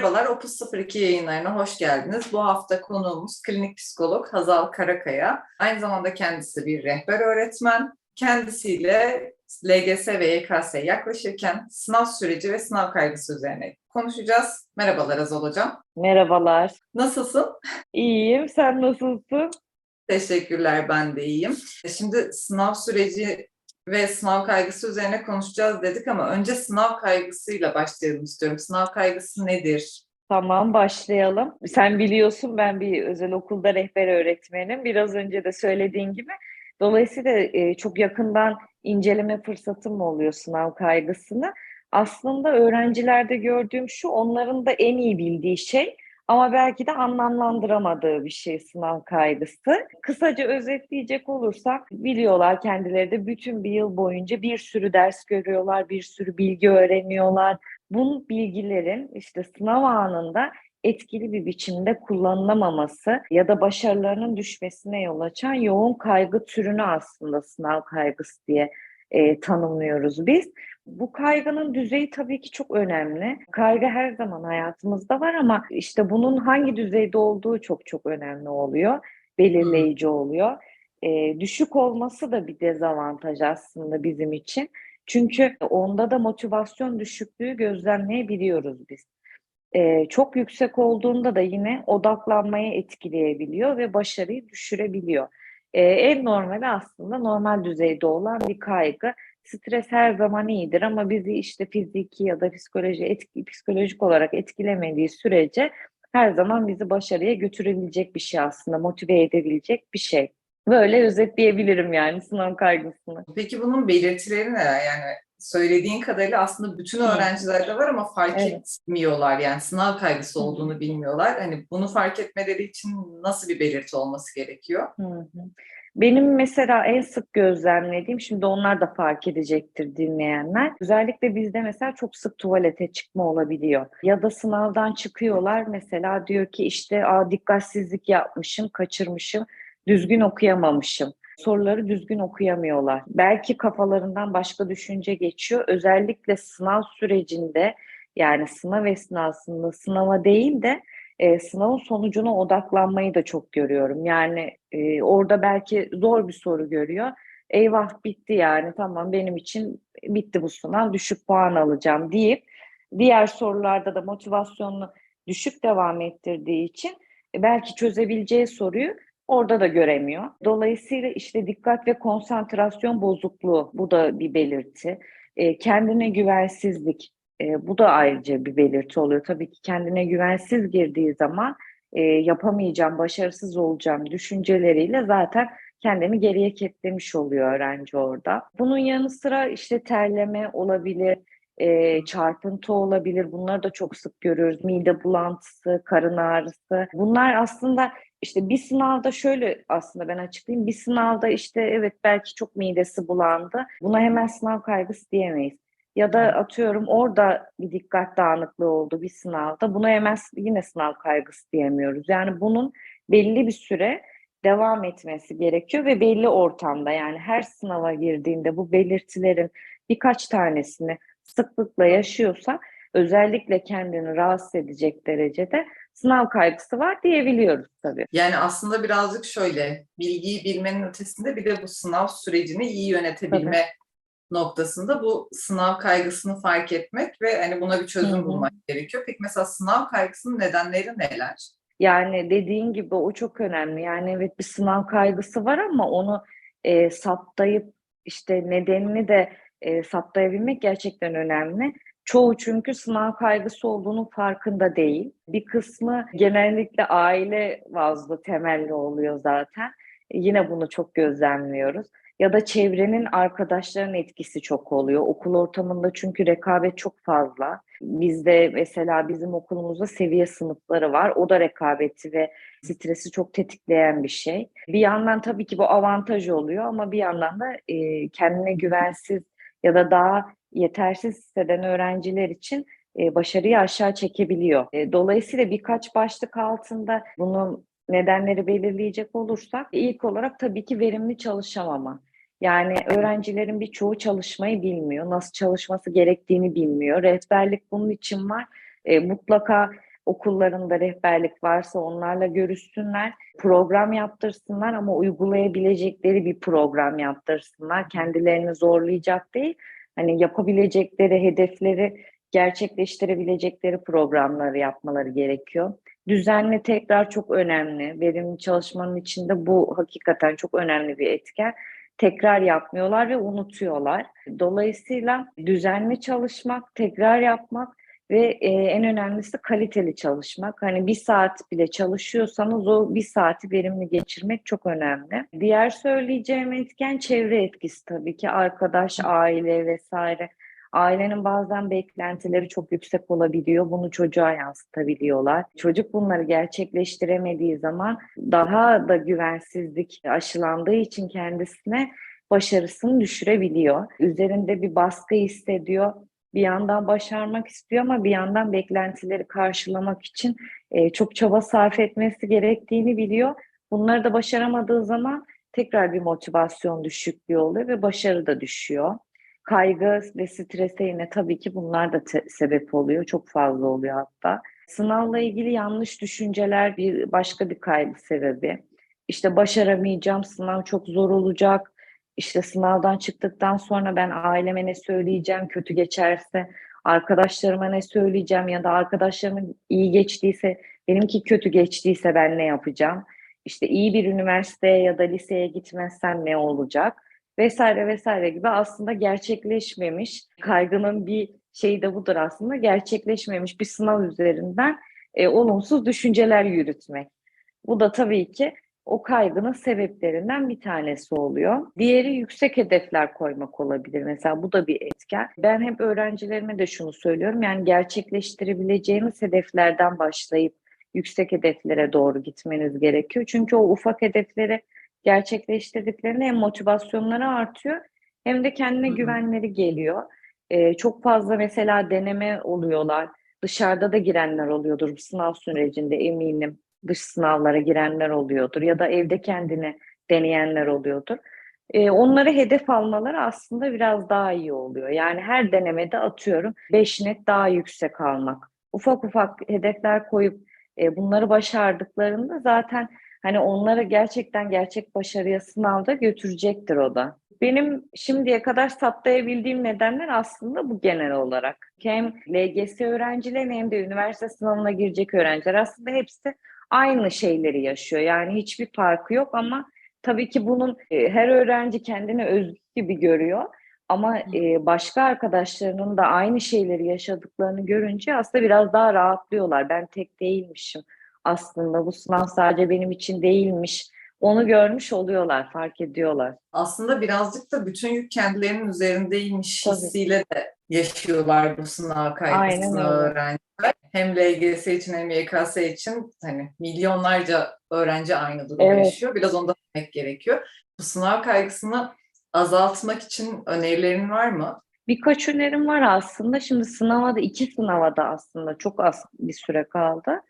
Merhabalar, Opus 02 yayınlarına hoş geldiniz. Bu hafta konuğumuz klinik psikolog Hazal Karakaya. Aynı zamanda kendisi bir rehber öğretmen. Kendisiyle LGS ve YKS'ye yaklaşırken sınav süreci ve sınav kaygısı üzerine konuşacağız. Merhabalar Hazal Hocam. Merhabalar. Nasılsın? İyiyim. Sen nasılsın? Teşekkürler, ben de iyiyim. Şimdi sınav süreci ve sınav kaygısı üzerine konuşacağız dedik ama önce sınav kaygısıyla başlayalım istiyorum. Sınav kaygısı nedir? Tamam, başlayalım. Sen biliyorsun ben bir özel okulda rehber öğretmenim. Biraz önce de söylediğin gibi. Dolayısıyla e, çok yakından inceleme fırsatım oluyor sınav kaygısını. Aslında öğrencilerde gördüğüm şu, onların da en iyi bildiği şey ama belki de anlamlandıramadığı bir şey sınav kaygısı. Kısaca özetleyecek olursak biliyorlar kendileri de bütün bir yıl boyunca bir sürü ders görüyorlar, bir sürü bilgi öğreniyorlar. Bu bilgilerin işte sınav anında etkili bir biçimde kullanılamaması ya da başarılarının düşmesine yol açan yoğun kaygı türünü aslında sınav kaygısı diye e, tanımlıyoruz biz. Bu kaygının düzeyi tabii ki çok önemli. Kaygı her zaman hayatımızda var ama işte bunun hangi düzeyde olduğu çok çok önemli oluyor, belirleyici oluyor. E, düşük olması da bir dezavantaj aslında bizim için. Çünkü onda da motivasyon düşüklüğü gözlemleyebiliyoruz biz. E, çok yüksek olduğunda da yine odaklanmayı etkileyebiliyor ve başarıyı düşürebiliyor. E, en normali aslında normal düzeyde olan bir kaygı. Stres her zaman iyidir ama bizi işte fiziki ya da psikoloji etki, psikolojik olarak etkilemediği sürece her zaman bizi başarıya götürebilecek bir şey aslında, motive edebilecek bir şey. Böyle özetleyebilirim yani sınav kaygısını. Peki bunun belirtileri neler? Yani söylediğin kadarıyla aslında bütün öğrencilerde var ama fark Evet. etmiyorlar. Yani sınav kaygısı olduğunu bilmiyorlar. Hani bunu fark etmeleri için nasıl bir belirti olması gerekiyor? Hı hı. Benim mesela en sık gözlemlediğim, şimdi onlar da fark edecektir dinleyenler. Özellikle bizde mesela çok sık tuvalete çıkma olabiliyor. Ya da sınavdan çıkıyorlar mesela diyor ki işte Aa, dikkatsizlik yapmışım, kaçırmışım, düzgün okuyamamışım. Soruları düzgün okuyamıyorlar. Belki kafalarından başka düşünce geçiyor. Özellikle sınav sürecinde yani sınav esnasında sınava değil de e, sınavın sonucuna odaklanmayı da çok görüyorum. Yani e, orada belki zor bir soru görüyor. Eyvah bitti yani tamam benim için bitti bu sınav düşük puan alacağım deyip diğer sorularda da motivasyonunu düşük devam ettirdiği için e, belki çözebileceği soruyu orada da göremiyor. Dolayısıyla işte dikkat ve konsantrasyon bozukluğu bu da bir belirti. E, kendine güvensizlik e, bu da ayrıca bir belirti oluyor. Tabii ki kendine güvensiz girdiği zaman e, yapamayacağım, başarısız olacağım düşünceleriyle zaten kendini geriye kilitlemiş oluyor öğrenci orada. Bunun yanı sıra işte terleme olabilir, e, çarpıntı olabilir. Bunları da çok sık görüyoruz. Mide bulantısı, karın ağrısı. Bunlar aslında işte bir sınavda şöyle aslında ben açıklayayım. Bir sınavda işte evet belki çok midesi bulandı. Buna hemen sınav kaygısı diyemeyiz. Ya da atıyorum orada bir dikkat dağınıklığı oldu bir sınavda. Buna hemen yine sınav kaygısı diyemiyoruz. Yani bunun belli bir süre devam etmesi gerekiyor ve belli ortamda yani her sınava girdiğinde bu belirtilerin birkaç tanesini sıklıkla yaşıyorsa özellikle kendini rahatsız edecek derecede sınav kaygısı var diyebiliyoruz tabii. Yani aslında birazcık şöyle bilgiyi bilmenin ötesinde bir de bu sınav sürecini iyi yönetebilme noktasında bu sınav kaygısını fark etmek ve hani buna bir çözüm Hı hı. bulmak gerekiyor. Peki mesela sınav kaygısının nedenleri neler? Yani dediğin gibi o çok önemli. Yani evet bir sınav kaygısı var ama onu e, saptayıp işte nedenini de e, saptayabilmek gerçekten önemli. Çoğu çünkü sınav kaygısı olduğunun farkında değil. Bir kısmı genellikle aile bazlı temelli oluyor zaten. Yine bunu çok gözlemliyoruz. Ya da çevrenin arkadaşların etkisi çok oluyor. Okul ortamında çünkü rekabet çok fazla. Bizde mesela bizim okulumuzda seviye sınıfları var. O da rekabeti ve stresi çok tetikleyen bir şey. Bir yandan tabii ki bu avantaj oluyor ama bir yandan da e, kendine güvensiz ya da daha yetersiz hisseden öğrenciler için e, başarıyı aşağı çekebiliyor. E, dolayısıyla birkaç başlık altında bunun nedenleri belirleyecek olursak ilk olarak tabii ki verimli çalışamama. Yani öğrencilerin birçoğu çalışmayı bilmiyor, nasıl çalışması gerektiğini bilmiyor. Rehberlik bunun için var. E, mutlaka okullarında rehberlik varsa onlarla görüşsünler, program yaptırsınlar ama uygulayabilecekleri bir program yaptırsınlar. Kendilerini zorlayacak değil, hani yapabilecekleri hedefleri gerçekleştirebilecekleri programları yapmaları gerekiyor. Düzenli tekrar çok önemli. Verimli çalışmanın içinde bu hakikaten çok önemli bir etken. Tekrar yapmıyorlar ve unutuyorlar. Dolayısıyla düzenli çalışmak, tekrar yapmak ve e, en önemlisi kaliteli çalışmak. Hani bir saat bile çalışıyorsanız o bir saati verimli geçirmek çok önemli. Diğer söyleyeceğim etken çevre etkisi tabii ki. Arkadaş, aile vesaire. Ailenin bazen beklentileri çok yüksek olabiliyor. Bunu çocuğa yansıtabiliyorlar. Çocuk bunları gerçekleştiremediği zaman daha da güvensizlik aşılandığı için kendisine başarısını düşürebiliyor. Üzerinde bir baskı hissediyor. Bir yandan başarmak istiyor ama bir yandan beklentileri karşılamak için e, çok çaba sarf etmesi gerektiğini biliyor. Bunları da başaramadığı zaman tekrar bir motivasyon düşüklüğü oluyor ve başarı da düşüyor. Kaygı ve strese yine tabii ki bunlar da te- sebep oluyor. Çok fazla oluyor hatta. Sınavla ilgili yanlış düşünceler bir başka bir kaygı sebebi. İşte başaramayacağım, sınav çok zor olacak. İşte sınavdan çıktıktan sonra ben aileme ne söyleyeceğim kötü geçerse, arkadaşlarıma ne söyleyeceğim ya da arkadaşlarımın iyi geçtiyse, benimki kötü geçtiyse ben ne yapacağım? İşte iyi bir üniversiteye ya da liseye gitmezsem ne olacak? Vesaire vesaire gibi aslında gerçekleşmemiş kaygının bir şeyi de budur aslında gerçekleşmemiş bir sınav üzerinden e, olumsuz düşünceler yürütmek. Bu da tabii ki o kaygının sebeplerinden bir tanesi oluyor. Diğeri yüksek hedefler koymak olabilir. Mesela bu da bir etken. Ben hep öğrencilerime de şunu söylüyorum. Yani gerçekleştirebileceğimiz hedeflerden başlayıp yüksek hedeflere doğru gitmeniz gerekiyor. Çünkü o ufak hedefleri gerçekleştirdiklerinde hem motivasyonları artıyor hem de kendine Hı hı. güvenleri geliyor. Ee, çok fazla mesela deneme oluyorlar. Dışarıda da girenler oluyordur bu sınav sürecinde eminim. Dış sınavlara girenler oluyordur ya da evde kendini deneyenler oluyordur. Ee, onları hedef almaları aslında biraz daha iyi oluyor. Yani her denemede atıyorum 5 net daha yüksek almak. Ufak ufak hedefler koyup e, bunları başardıklarında zaten Hani onları gerçekten gerçek başarıya sınavda götürecektir o da. Benim şimdiye kadar saptayabildiğim nedenler aslında bu genel olarak. Hem LGS öğrencileri hem de üniversite sınavına girecek öğrenciler aslında hepsi aynı şeyleri yaşıyor. Yani hiçbir farkı yok ama tabii ki bunun e, her öğrenci kendini özgü gibi görüyor. Ama e, başka arkadaşlarının da aynı şeyleri yaşadıklarını görünce aslında biraz daha rahatlıyorlar. Ben tek değilmişim aslında bu sınav sadece benim için değilmiş. Onu görmüş oluyorlar, fark ediyorlar. Aslında birazcık da bütün yük kendilerinin üzerindeymiş Tabii. hissiyle de yaşıyorlar bu sınav kaygısını öğrenciler. Hem LGS için hem YKS için hani milyonlarca öğrenci aynı durumu Evet. yaşıyor. Biraz onu da bilmek gerekiyor. Bu sınav kaygısını azaltmak için önerilerin var mı? Birkaç önerim var aslında. Şimdi sınava da iki sınava da aslında çok az bir süre kaldı.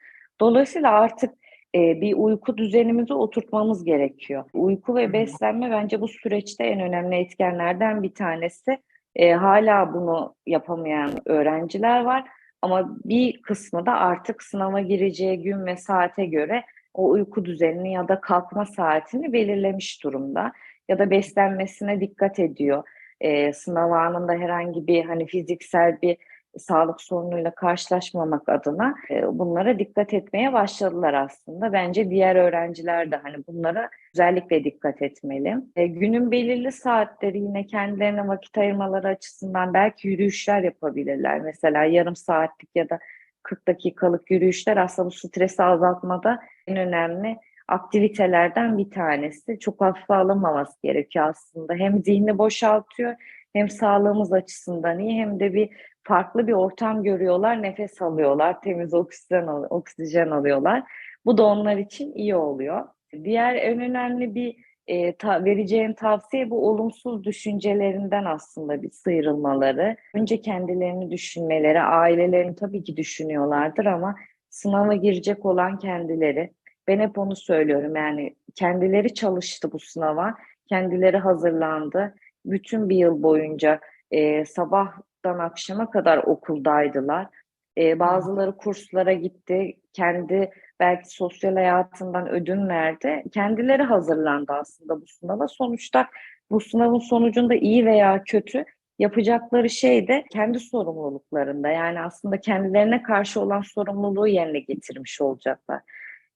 Dolayısıyla artık e, bir uyku düzenimizi oturtmamız gerekiyor. Uyku ve beslenme bence bu süreçte en önemli etkenlerden bir tanesi. E, hala bunu yapamayan öğrenciler var ama bir kısmı da artık sınava gireceği gün ve saate göre o uyku düzenini ya da kalkma saatini belirlemiş durumda ya da beslenmesine dikkat ediyor. E, sınav anında herhangi bir hani fiziksel bir sağlık sorunuyla karşılaşmamak adına e, bunlara dikkat etmeye başladılar aslında. Bence diğer öğrenciler de hani bunlara özellikle dikkat etmeli. E, günün belirli saatleri yine kendilerine vakit ayırmaları açısından belki yürüyüşler yapabilirler. Mesela yarım saatlik ya da 40 dakikalık yürüyüşler aslında bu stresi azaltmada en önemli aktivitelerden bir tanesi. Çok hafife alınmaması gerekiyor aslında. Hem zihni boşaltıyor hem sağlığımız açısından iyi hem de bir farklı bir ortam görüyorlar, nefes alıyorlar, temiz oksijen, al- oksijen alıyorlar. Bu da onlar için iyi oluyor. Diğer en önemli bir e, ta- vereceğim tavsiye bu olumsuz düşüncelerinden aslında bir sıyrılmaları. Önce kendilerini düşünmeleri, ailelerini tabii ki düşünüyorlardır ama sınava girecek olan kendileri. Ben hep onu söylüyorum yani kendileri çalıştı bu sınava, kendileri hazırlandı. Bütün bir yıl boyunca e, sabahtan akşama kadar okuldaydılar. E, bazıları kurslara gitti. Kendi belki sosyal hayatından ödün verdi. Kendileri hazırlandı aslında bu sınava. Sonuçta bu sınavın sonucunda iyi veya kötü yapacakları şey de kendi sorumluluklarında. Yani aslında kendilerine karşı olan sorumluluğu yerine getirmiş olacaklar.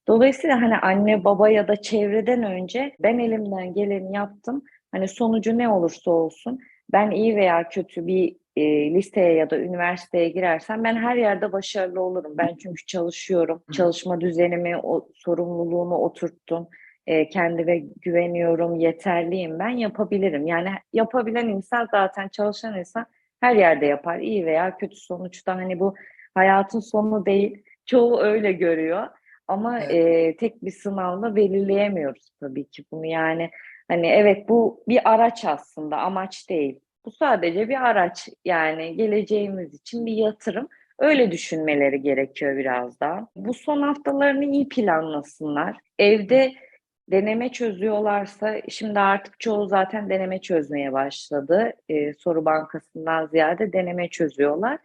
Dolayısıyla hani anne baba ya da çevreden önce ben elimden geleni yaptım. Hani sonucu ne olursa olsun ben iyi veya kötü bir e, liseye ya da üniversiteye girersem ben her yerde başarılı olurum. Ben çünkü çalışıyorum. Çalışma düzenimi, o sorumluluğumu oturttum. E, kendime güveniyorum, yeterliyim ben yapabilirim. Yani yapabilen insan zaten çalışan insan her yerde yapar. iyi veya kötü sonuçta hani bu hayatın sonu değil. Çoğu öyle görüyor. Ama Evet. e, tek bir sınavla belirleyemiyoruz tabii ki bunu. Yani hani evet bu bir araç aslında, amaç değil. Bu sadece bir araç. Yani geleceğimiz için bir yatırım. Öyle düşünmeleri gerekiyor biraz daha. Bu son haftalarını iyi planlasınlar. Evde deneme çözüyorlarsa, şimdi artık çoğu zaten deneme çözmeye başladı. Ee, soru bankasından ziyade deneme çözüyorlar.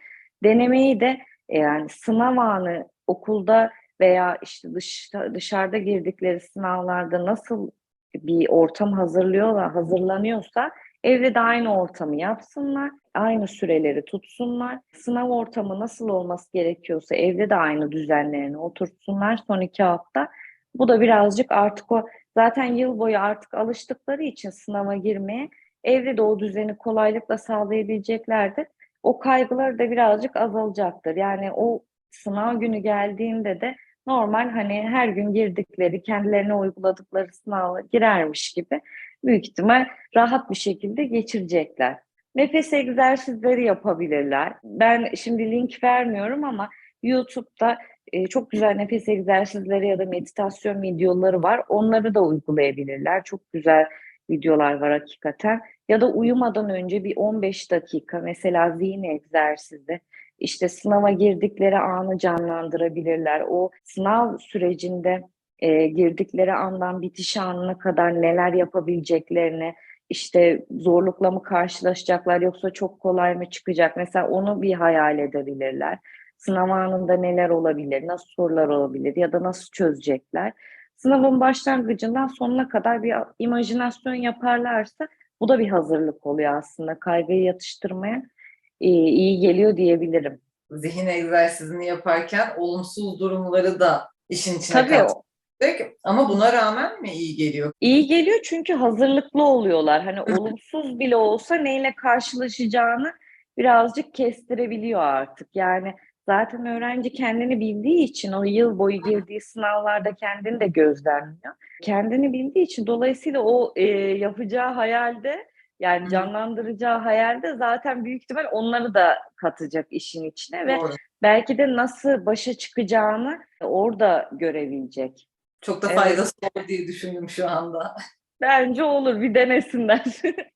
Denemeyi de e, yani sınav anı okulda veya işte dış, dışarıda girdikleri sınavlarda nasıl bir ortam hazırlıyorlar, hazırlanıyorsa evde de aynı ortamı yapsınlar, aynı süreleri tutsunlar. Sınav ortamı nasıl olması gerekiyorsa evde de aynı düzenlerini oturtsunlar son iki hafta. Bu da birazcık artık o zaten yıl boyu artık alıştıkları için sınava girmeye evde de o düzeni kolaylıkla sağlayabileceklerdir. O kaygıları da birazcık azalacaktır. Yani o sınav günü geldiğinde de normal hani her gün girdikleri, kendilerine uyguladıkları sınava girermiş gibi büyük ihtimal rahat bir şekilde geçirecekler. Nefes egzersizleri yapabilirler. Ben şimdi link vermiyorum ama YouTube'da e, çok güzel nefes egzersizleri ya da meditasyon videoları var. Onları da uygulayabilirler. Çok güzel videolar var hakikaten. Ya da uyumadan önce bir 15 dakika mesela zihin egzersizi, işte sınava girdikleri anı canlandırabilirler. O sınav sürecinde e, girdikleri andan bitiş anına kadar neler yapabileceklerini, işte zorlukla mı karşılaşacaklar yoksa çok kolay mı çıkacak? Mesela onu bir hayal edebilirler. Sınav anında neler olabilir, nasıl sorular olabilir ya da nasıl çözecekler? Sınavın başlangıcından sonuna kadar bir imajinasyon yaparlarsa bu da bir hazırlık oluyor aslında. Kaygıyı yatıştırmaya e, iyi geliyor diyebilirim. Zihin egzersizini yaparken olumsuz durumları da işin içine Tabii katacak. Ama buna rağmen mi iyi geliyor? İyi geliyor çünkü hazırlıklı oluyorlar. Hani olumsuz bile olsa neyle karşılaşacağını birazcık kestirebiliyor artık. Yani zaten öğrenci kendini bildiği için o yıl boyu girdiği sınavlarda kendini de gözlemliyor. Kendini bildiği için dolayısıyla o e, yapacağı hayalde yani canlandıracağı hayalde zaten büyük ihtimal onları da katacak işin içine ve Doğru. belki de nasıl başa çıkacağını orada görebilecek. Çok da Evet. faydası olur diye düşündüm şu anda. Bence olur bir denesinler.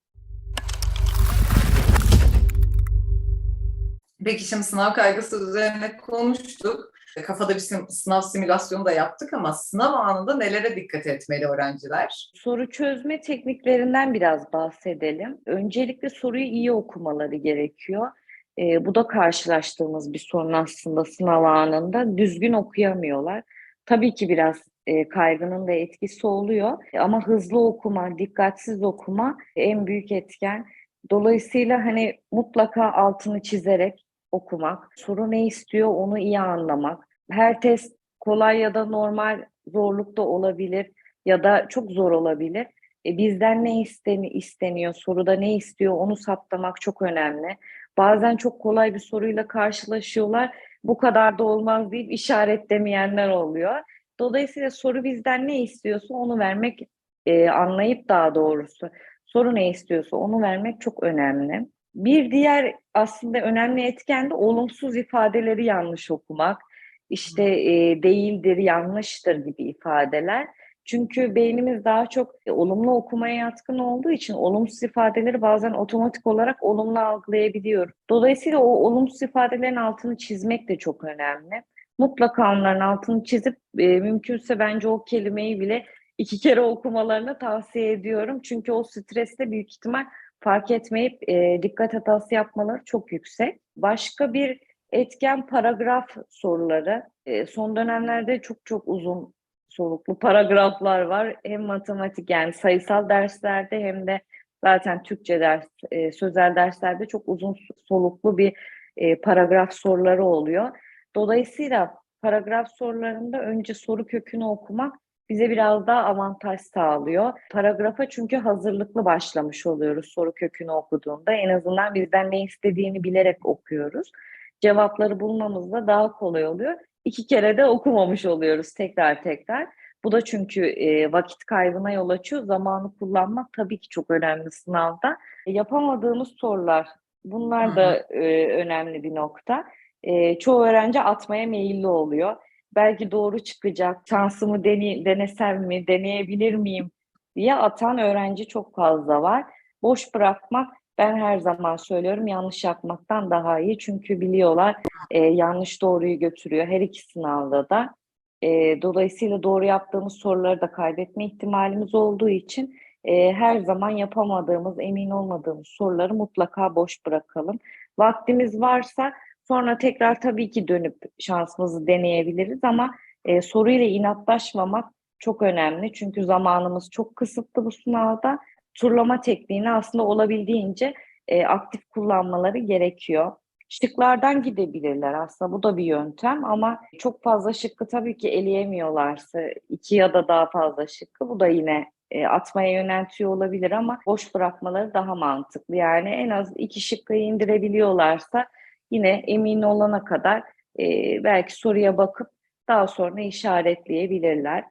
Peki şimdi sınav kaygısı üzerine konuştuk. Kafada bir sınav simülasyonu da yaptık ama sınav anında nelere dikkat etmeli öğrenciler? Soru çözme tekniklerinden biraz bahsedelim. Öncelikle soruyu iyi okumaları gerekiyor. Ee, bu da karşılaştığımız bir sorun aslında sınav anında. Düzgün okuyamıyorlar. Tabii ki biraz e, kaygının da etkisi oluyor ama hızlı okuma, dikkatsiz okuma en büyük etken. Dolayısıyla hani mutlaka altını çizerek okumak, soru ne istiyor onu iyi anlamak. Her test kolay ya da normal zorlukta olabilir ya da çok zor olabilir. E, bizden ne isteni, isteniyor, soruda ne istiyor onu saptamak çok önemli. Bazen çok kolay bir soruyla karşılaşıyorlar. Bu kadar da olmaz deyip işaretlemeyenler oluyor. Dolayısıyla soru bizden ne istiyorsa onu vermek, e, anlayıp daha doğrusu soru ne istiyorsa onu vermek çok önemli. Bir diğer aslında önemli etken de olumsuz ifadeleri yanlış okumak. İşte e, değildir, yanlıştır gibi ifadeler. Çünkü beynimiz daha çok e, olumlu okumaya yatkın olduğu için olumsuz ifadeleri bazen otomatik olarak olumlu algılayabiliyor. Dolayısıyla o olumsuz ifadelerin altını çizmek de çok önemli. Mutlaka onların altını çizip e, mümkünse bence o kelimeyi bile iki kere okumalarını tavsiye ediyorum. Çünkü o streste büyük ihtimal fark etmeyip e, dikkat hatası yapmaları çok yüksek. Başka bir etken paragraf soruları. E, son dönemlerde çok çok uzun soluklu paragraflar var. Hem matematik yani sayısal derslerde hem de zaten Türkçe ders, e, sözel derslerde çok uzun soluklu bir e, paragraf soruları oluyor. Dolayısıyla paragraf sorularında önce soru kökünü okumak bize biraz daha avantaj sağlıyor. Paragrafa çünkü hazırlıklı başlamış oluyoruz soru kökünü okuduğunda. En azından bizden ne istediğini bilerek okuyoruz. Cevapları bulmamız da daha kolay oluyor. İki kere de okumamış oluyoruz tekrar tekrar. Bu da çünkü e, vakit kaybına yol açıyor. Zamanı kullanmak tabii ki çok önemli sınavda. E, yapamadığımız sorular bunlar da e, önemli bir nokta. E, çoğu öğrenci atmaya meyilli oluyor. Belki doğru çıkacak, şansımı dene, denesem mi, deneyebilir miyim diye atan öğrenci çok fazla var. Boş bırakmak ben her zaman söylüyorum yanlış yapmaktan daha iyi. Çünkü biliyorlar e, yanlış doğruyu götürüyor her iki sınavda da. E, dolayısıyla doğru yaptığımız soruları da kaybetme ihtimalimiz olduğu için e, her zaman yapamadığımız, emin olmadığımız soruları mutlaka boş bırakalım. Vaktimiz varsa sonra tekrar tabii ki dönüp şansımızı deneyebiliriz ama e, soruyla inatlaşmamak çok önemli. Çünkü zamanımız çok kısıtlı bu sınavda. Turlama tekniğini aslında olabildiğince e, aktif kullanmaları gerekiyor. Şıklardan gidebilirler aslında bu da bir yöntem ama çok fazla şıkkı tabii ki eleyemiyorlarsa iki ya da daha fazla şıkkı bu da yine e, atmaya yöneltiyor olabilir ama boş bırakmaları daha mantıklı. Yani en az iki şıkkı indirebiliyorlarsa yine emin olana kadar e, belki soruya bakıp daha sonra işaretleyebilirler.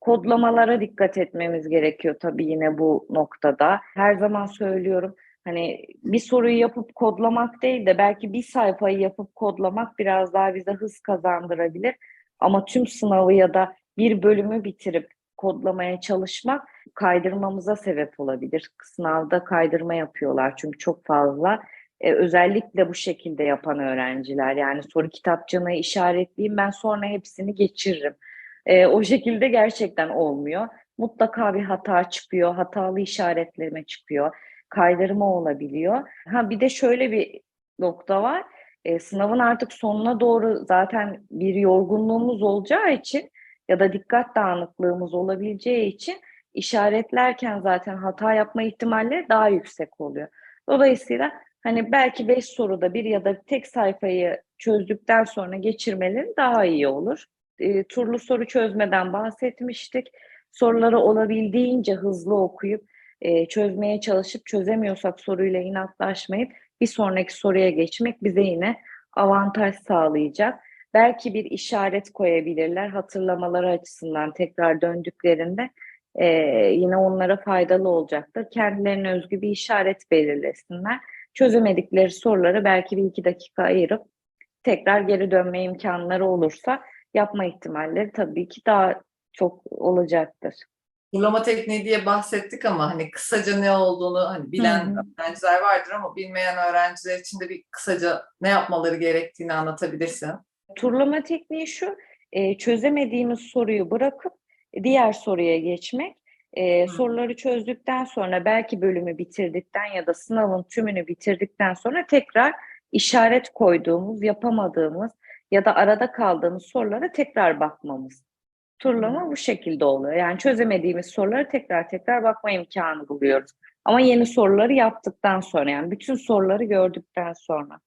Kodlamalara dikkat etmemiz gerekiyor tabii yine bu noktada. Her zaman söylüyorum hani bir soruyu yapıp kodlamak değil de belki bir sayfayı yapıp kodlamak biraz daha bize hız kazandırabilir. Ama tüm sınavı ya da bir bölümü bitirip kodlamaya çalışmak kaydırmamıza sebep olabilir. Sınavda kaydırma yapıyorlar çünkü çok fazla. Ee, özellikle bu şekilde yapan öğrenciler yani soru kitapçığına işaretleyeyim ben sonra hepsini geçiririm. Ee, o şekilde gerçekten olmuyor. Mutlaka bir hata çıkıyor, hatalı işaretleme çıkıyor, kaydırma olabiliyor. Ha bir de şöyle bir nokta var. Ee, sınavın artık sonuna doğru zaten bir yorgunluğumuz olacağı için ya da dikkat dağınıklığımız olabileceği için işaretlerken zaten hata yapma ihtimalleri daha yüksek oluyor. Dolayısıyla hani belki beş soruda bir ya da tek sayfayı çözdükten sonra geçirmeleri daha iyi olur. E, turlu soru çözmeden bahsetmiştik. Soruları olabildiğince hızlı okuyup e, çözmeye çalışıp çözemiyorsak soruyla inatlaşmayıp bir sonraki soruya geçmek bize yine avantaj sağlayacak. Belki bir işaret koyabilirler hatırlamaları açısından tekrar döndüklerinde e, yine onlara faydalı olacaktır. Kendilerine özgü bir işaret belirlesinler. Çözemedikleri soruları belki bir iki dakika ayırıp tekrar geri dönme imkanları olursa yapma ihtimalleri tabii ki daha çok olacaktır. Turlama tekniği diye bahsettik ama hani kısaca ne olduğunu hani bilen Hı hı. öğrenciler vardır ama bilmeyen öğrenciler için de bir kısaca ne yapmaları gerektiğini anlatabilirsin. Turlama tekniği şu, çözemediğimiz soruyu bırakıp diğer soruya geçmek. E, soruları çözdükten sonra belki bölümü bitirdikten ya da sınavın tümünü bitirdikten sonra tekrar işaret koyduğumuz, yapamadığımız ya da arada kaldığımız sorulara tekrar bakmamız. Turlama bu şekilde oluyor. Yani çözemediğimiz soruları tekrar tekrar bakma imkanı buluyoruz. Ama yeni soruları yaptıktan sonra yani bütün soruları gördükten sonra.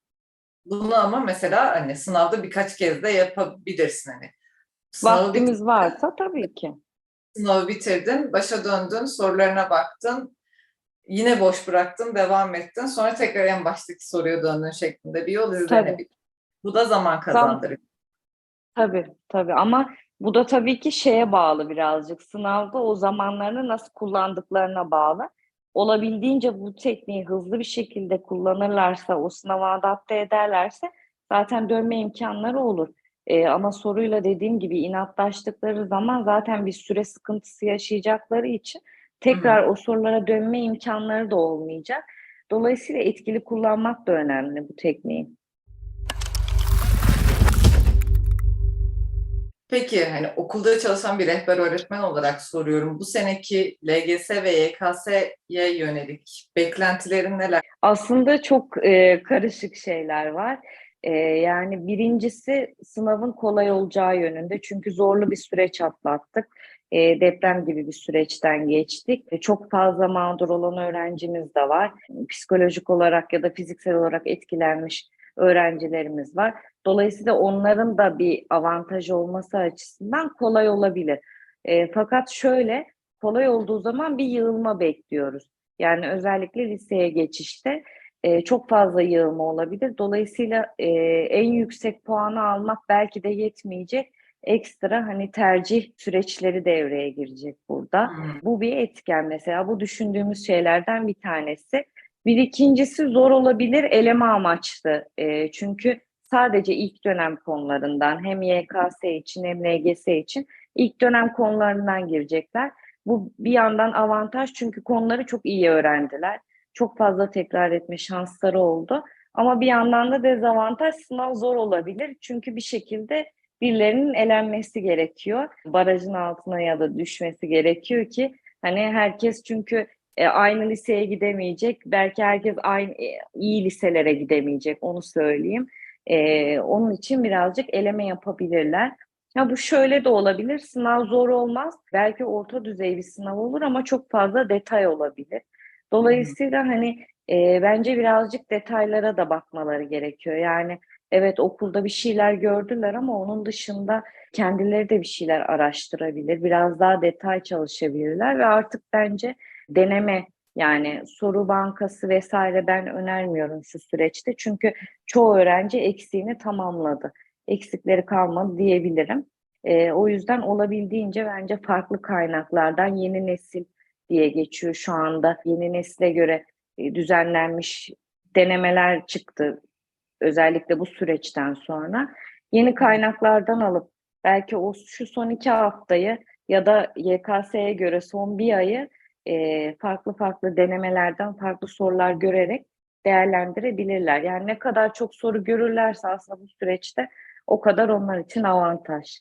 Bunu ama mesela hani sınavda birkaç kez de yapabilirsin hani. Sınavı Vaktimiz varsa tabii ki. Sınavı bitirdin, başa döndün, sorularına baktın, yine boş bıraktın, devam ettin. Sonra tekrar en baştaki soruya döndün şeklinde bir yol izlenebilir. Bu da zaman kazandırır. Tabii tabii ama bu da tabii ki şeye bağlı birazcık. Sınavda o zamanlarını nasıl kullandıklarına bağlı. Olabildiğince bu tekniği hızlı bir şekilde kullanırlarsa, o sınava adapte ederlerse zaten dönme imkanları olur. Ee, ama soruyla dediğim gibi inatlaştıkları zaman zaten bir süre sıkıntısı yaşayacakları için tekrar o sorulara dönme imkanları da olmayacak. Dolayısıyla etkili kullanmak da önemli bu tekniği. Peki hani okulda çalışan bir rehber öğretmen olarak soruyorum. Bu seneki LGS ve YKS'ye yönelik beklentilerin neler? Aslında çok e, karışık şeyler var. Ee, yani birincisi sınavın kolay olacağı yönünde. Çünkü zorlu bir süreç atlattık. Ee, deprem gibi bir süreçten geçtik. Ee, çok fazla mağdur olan öğrencimiz de var. Psikolojik olarak ya da fiziksel olarak etkilenmiş öğrencilerimiz var. Dolayısıyla onların da bir avantajı olması açısından kolay olabilir. Ee, fakat şöyle kolay olduğu zaman bir yığılma bekliyoruz. Yani özellikle liseye geçişte e, çok fazla yığılma olabilir. Dolayısıyla e, en yüksek puanı almak belki de yetmeyecek. Ekstra hani tercih süreçleri devreye girecek burada. Hmm. Bu bir etken mesela. Bu düşündüğümüz şeylerden bir tanesi. Bir ikincisi zor olabilir eleme amaçlı. E, çünkü sadece ilk dönem konularından hem YKS için hem LGS için ilk dönem konularından girecekler. Bu bir yandan avantaj çünkü konuları çok iyi öğrendiler. Çok fazla tekrar etme şansları oldu. Ama bir yandan da dezavantaj sınav zor olabilir. Çünkü bir şekilde birilerinin elenmesi gerekiyor. Barajın altına ya da düşmesi gerekiyor ki hani herkes çünkü e, aynı liseye gidemeyecek. Belki herkes aynı e, iyi liselere gidemeyecek onu söyleyeyim. E, onun için birazcık eleme yapabilirler. Ya bu şöyle de olabilir. Sınav zor olmaz. Belki orta düzey bir sınav olur ama çok fazla detay olabilir. Dolayısıyla hani e, bence birazcık detaylara da bakmaları gerekiyor. Yani evet okulda bir şeyler gördüler ama onun dışında kendileri de bir şeyler araştırabilir. Biraz daha detay çalışabilirler ve artık bence deneme yani soru bankası vesaire ben önermiyorum şu süreçte. Çünkü çoğu öğrenci eksiğini tamamladı. Eksikleri kalmadı diyebilirim. E, o yüzden olabildiğince bence farklı kaynaklardan yeni nesil diye geçiyor şu anda. Yeni nesile göre e, düzenlenmiş denemeler çıktı. Özellikle bu süreçten sonra. Yeni kaynaklardan alıp belki o şu son iki haftayı ya da YKS'ye göre son bir ayı e, farklı farklı denemelerden farklı sorular görerek değerlendirebilirler. Yani ne kadar çok soru görürlerse aslında bu süreçte o kadar onlar için avantaj.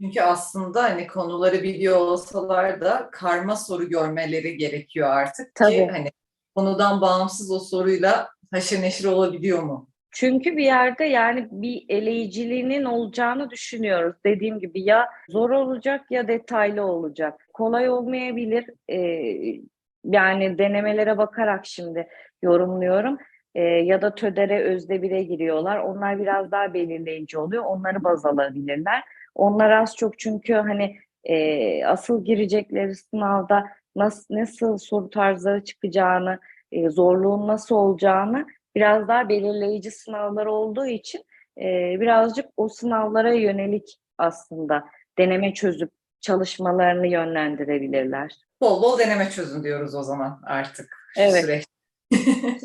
Çünkü aslında hani konuları biliyor olsalar da karma soru görmeleri gerekiyor artık Tabii. ki hani konudan bağımsız o soruyla haşır neşir olabiliyor mu? Çünkü bir yerde yani bir eleyiciliğinin olacağını düşünüyoruz. Dediğim gibi ya zor olacak ya detaylı olacak. Kolay olmayabilir. Ee, yani denemelere bakarak şimdi yorumluyorum. Ee, ya da TÖDER'e, özde bire giriyorlar. Onlar biraz daha belirleyici oluyor. Onları baz alabilirler. Onlar az çok çünkü hani e, asıl girecekleri sınavda nasıl, nasıl soru tarzları çıkacağını, e, zorluğun nasıl olacağını biraz daha belirleyici sınavlar olduğu için e, birazcık o sınavlara yönelik aslında deneme çözüp çalışmalarını yönlendirebilirler. Bol bol deneme çözün diyoruz o zaman artık Evet. süreç.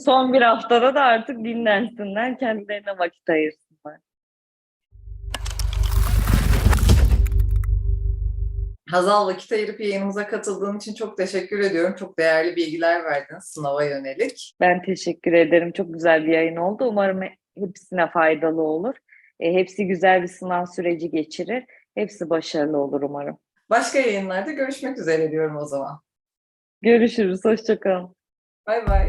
Son bir haftada da artık dinlensinler, kendilerine vakit ayırsınlar. Hazal vakit ayırıp yayınımıza katıldığın için çok teşekkür ediyorum. Çok değerli bilgiler verdin sınava yönelik. Ben teşekkür ederim. Çok güzel bir yayın oldu. Umarım hepsine faydalı olur. E, hepsi güzel bir sınav süreci geçirir. Hepsi başarılı olur umarım. Başka yayınlarda görüşmek üzere diyorum o zaman. Görüşürüz. Hoşçakalın. Bay bay.